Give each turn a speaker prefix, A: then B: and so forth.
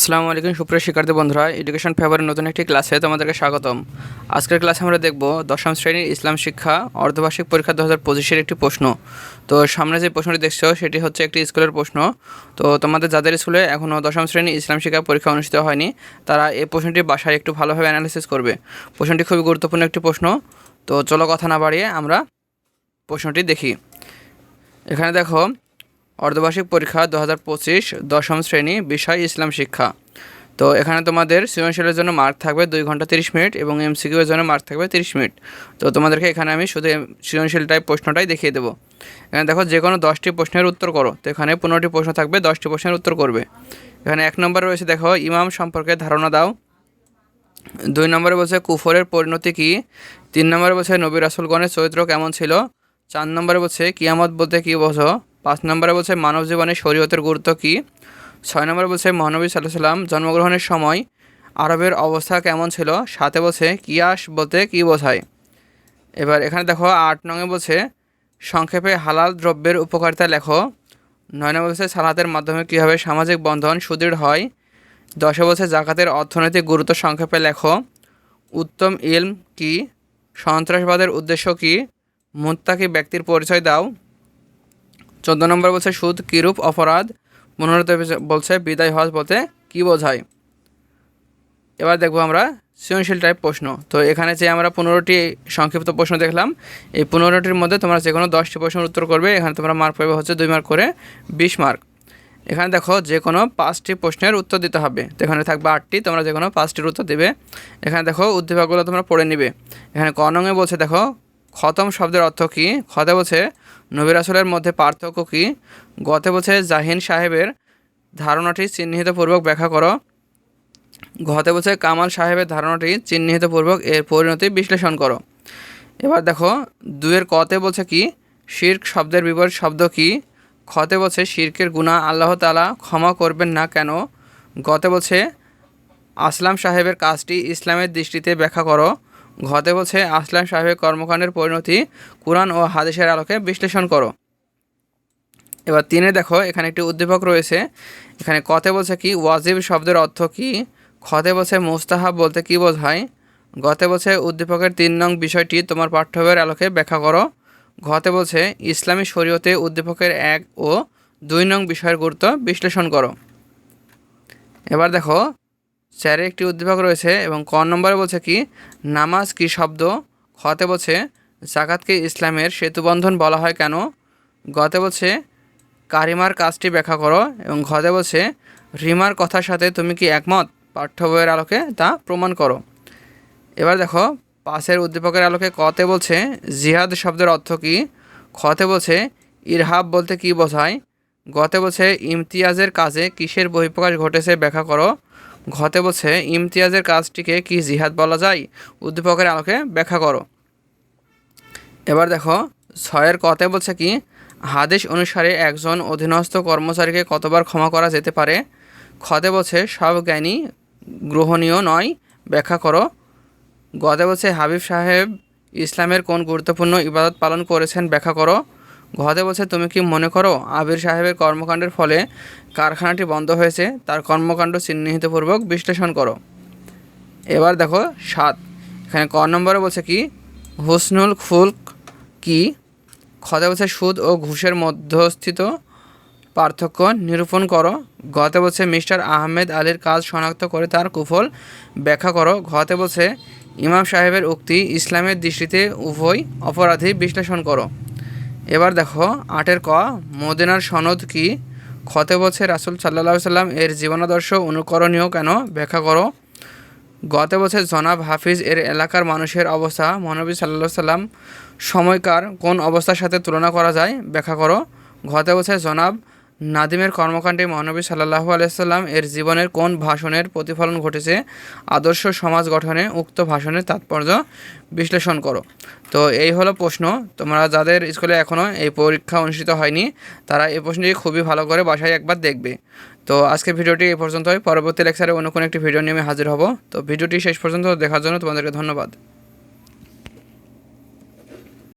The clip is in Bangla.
A: আসসালামু আলাইকুম, সুপ্রিয় শিক্ষার্থী বন্ধুরা এডুকেশন ফেভারের নতুন একটি ক্লাসে তোমাদেরকে স্বাগতম। আজকের ক্লাসে আমরা দেখব দশম শ্রেণির ইসলাম শিক্ষা, অর্ধবার্ষিক পরীক্ষা দু হাজার পঁচিশের একটি প্রশ্ন। তো সামনে যে প্রশ্নটি দেখছ, সেটি হচ্ছে একটি স্কুলের প্রশ্ন। তো তোমাদের যাদের স্কুলে এখনও দশম শ্রেণি ইসলাম শিক্ষা পরীক্ষা অনুষ্ঠিত হয়নি, তারা এই প্রশ্নটি বাসায় একটু ভালোভাবে অ্যানালিসিস করবে। প্রশ্নটি খুবই গুরুত্বপূর্ণ একটি প্রশ্ন। তো চলো কথা না বাড়িয়ে আমরা প্রশ্নটি দেখি। এখানে দেখো অর্ধবার্ষিক পরীক্ষা দু হাজার পঁচিশ দশম শ্রেণি বিষয় ইসলাম শিক্ষা। তো এখানে তোমাদের সৃজনশীলের জন্য মার্ক থাকবে দুই ঘণ্টা তিরিশ মিনিট এবং এমসিকিউ এর জন্য মার্ক থাকবে তিরিশ মিনিট। তো তোমাদেরকে এখানে আমি শুধু সৃজনশীল টাইপ প্রশ্নটাই দেখিয়ে দেবো। এখানে দেখো যে কোনো দশটি প্রশ্নের উত্তর করো। তো এখানে পনেরোটি প্রশ্ন থাকবে, দশটি প্রশ্নের উত্তর করবে। এখানে এক নম্বর রয়েছে দেখো, ইমাম সম্পর্কে ধারণা দাও। দুই নম্বরে বলছে, কুফরের পরিণতি কী? তিন নম্বরে বলছে, নবী রাসুলগণের চরিত্র কেমন ছিল? চার নম্বরে বলছে, কিয়ামত বলতে কী বোঝো? পাঁচ নম্বরে বলছে মানব জীবনে শরীয়তের গুরুত্ব কী? ছয় নম্বরে বলছে মহানবী সাল্লাহ সাল্লাম জন্মগ্রহণের সময় আরবের অবস্থা কেমন ছিল? সাথে বলছে, কিয়াস বলতে কী বোঝায়? এবার এখানে দেখো, আট নঙে বলছে, সংক্ষেপে হালাল দ্রব্যের উপকারিতা লেখো। নয় নম্বর বলছে, সালাতের মাধ্যমে কীভাবে সামাজিক বন্ধন সুদৃঢ় হয়? দশে বলছে, জাকাতের অর্থনৈতিক গুরুত্ব সংক্ষেপে লেখো। উত্তম ইলম কি? সন্ত্রাসবাদের উদ্দেশ্য কি? মুত্তাকি ব্যক্তির পরিচয় দাও। চোদ্দ নম্বর বলছে, সুদ কিরূপ অপরাধ? পনেরো বলছে বিদায় হজ বলতে কী বোঝায়? এবার দেখব আমরা সৃজনশীল টাইপ প্রশ্ন। তো এখানে যে আমরা পনেরোটি সংক্ষিপ্ত প্রশ্ন দেখলাম, এই পনেরোটির মধ্যে তোমরা যে কোনো দশটি প্রশ্নের উত্তর করবে। এখানে তোমরা মার্ক পাবে হচ্ছে দুই মার্ক করে বিশ মার্ক এখানে দেখো যে কোনো পাঁচটি প্রশ্নের উত্তর দিতে হবে। তো এখানে থাকবে আটটি, তোমরা যে কোনো পাঁচটির উত্তর দেবে। এখানে দেখো, উদ্দীপকগুলো তোমরা পড়ে নিবে। এখানে ক নঙে বলছে, দেখো খতম শব্দের অর্থ কী? খতে বলছে নবির আসলের মধ্যে পার্থক্য কী? গতে বলছে, জাহিন সাহেবের ধারণাটি চিহ্নিতপূর্বক ব্যাখ্যা করো। ঘতে বলছে, কামাল সাহেবের ধারণাটি চিহ্নিতপূর্বক এর পরিণতি বিশ্লেষণ করো। এবার দেখো, দুয়ের কতে বলছে কি? শির্ক শব্দের বিপরীত শব্দ কি? খতে বলছে, শির্কের গুণা আল্লাহ তালা ক্ষমা করবেন না কেন? গতে বলছে, আসলাম সাহেবের কাজটি ইসলামের দৃষ্টিতে ব্যাখ্যা করো। ঘতে বলছে, আসলাম সাহেবের কর্মকাণ্ডের পরিণতি, কোরআন ও হাদিসের আলোকে বিশ্লেষণ করো। এবার তিনে দেখো, এখানে একটি উদ্দীপক রয়েছে। এখানে কতে বলছে কি, ওয়াজিব শব্দের অর্থ কি? খতে বলছে, মুস্তাহাব বলতে কি বোঝায়? গতে বলছে, উদ্দীপকের তিন নং বিষয়টি তোমার পাঠ্যবইয়ের আলোকে ব্যাখ্যা করো। ঘতে বলছে, ইসলামী শরীয়তে উদ্দীপকের এক ও দুই নং বিষয়ের গুরুত্ব বিশ্লেষণ করো। এবার দেখো চারে একটি উদ্দীপক রয়েছে এবং ক নম্বরে বলছে কি, নামাজ কি শব্দ? খতে বলছে জাকাতকে ইসলামের সেতুবন্ধন বলা হয় কেন? গতে বলছে, কারিমার কাজটি ব্যাখ্যা করো এবং ঘতে বলছে, রিমার কথার সাথে তুমি কি একমত? পাঠ্য বইয়ের আলোকে তা প্রমাণ করো। এবার দেখো, পাশের উদ্দীপকের আলোকে কতে বলছে, জিহাদ শব্দের অর্থ কী? খতে বলছে, ইরহাব বলতে কী বোঝায়? গতে বলছে, ইমতিয়াজের কাজে কিসের বহিঃপ্রকাশ ঘটেছে ব্যাখ্যা করো। ঘতে বলছে, ইমতিয়াজের কাজটিকে কি জিহাদ বলা যায়? উদ্দীপকের আলোকে ব্যাখ্যা করো। এবার দেখো, ছয়ের কতে বলছে কি, হাদিস অনুসারে একজন অধীনস্থ কর্মচারীকে কতবার ক্ষমা করা যেতে পারে? খতে বলছে, সব জ্ঞানী গ্রহণীয় নয়। ব্যাখ্যা করো। গদে বলছে, হাবিব সাহেব ইসলামের কোন গুরুত্বপূর্ণ ইবাদত পালন করেছেন? ব্যাখ্যা করো। ঘতে বলছে তুমি কি মনে করো আবির সাহেবের কর্মকাণ্ডের ফলে কারখানাটি বন্ধ হয়েছে? তার কর্মকাণ্ড চিহ্নিতপূর্বক বিশ্লেষণ করো। এবার দেখো সাত। এখানে ক নম্বরে বলছে কি, হুসনুল ফুলক কি? খতে বলছে সুদ ও ঘুষের মধ্যস্থিত পার্থক্য নিরূপণ করো। গতে বলছে মিস্টার আহমেদ আলীর কাজ শনাক্ত করে তার কুফল ব্যাখ্যা করো। ঘতে বলছে ইমাম সাহেবের উক্তি ইসলামের দৃষ্টিতে উভয় অপরাধী বিশ্লেষণ করো। এবার দেখো, আটের ক, মদিনার সনদ কি? খতে বছর রাসুল সাল্লাহ সাল্লাম এর জীবনাদর্শ অনুকরণীয় কেন? ব্যাখ্যা করো। গত বছর জনাব হাফিজ এর এলাকার মানুষের অবস্থা, মহানবী সাল্লা সাল্লাম সময়কার কোন অবস্থার সাথে তুলনা করা যায়? ব্যাখ্যা করো। গত বছর জনাব নাদিমের কর্মকাণ্ডে মহানবী সাল্লাহু আলাইসাল্লাম এর জীবনের কোন ভাষণের প্রতিফলন ঘটেছে? আদর্শ সমাজ গঠনে উক্ত ভাষণের তাৎপর্য বিশ্লেষণ করো। তো এই হলো প্রশ্ন। তোমরা যাদের স্কুলে এখনও এই পরীক্ষা অনুষ্ঠিত হয়নি, তারা এই প্রশ্নটি খুবই ভালো করে বাসায় একবার দেখবে। তো আজকে ভিডিওটি এই পর্যন্তই। পরবর্তী লেকচারে অন্য কোনো একটি ভিডিও নিয়ে আমি হাজির হব। তো ভিডিওটি শেষ পর্যন্ত দেখার জন্য তোমাদেরকে ধন্যবাদ।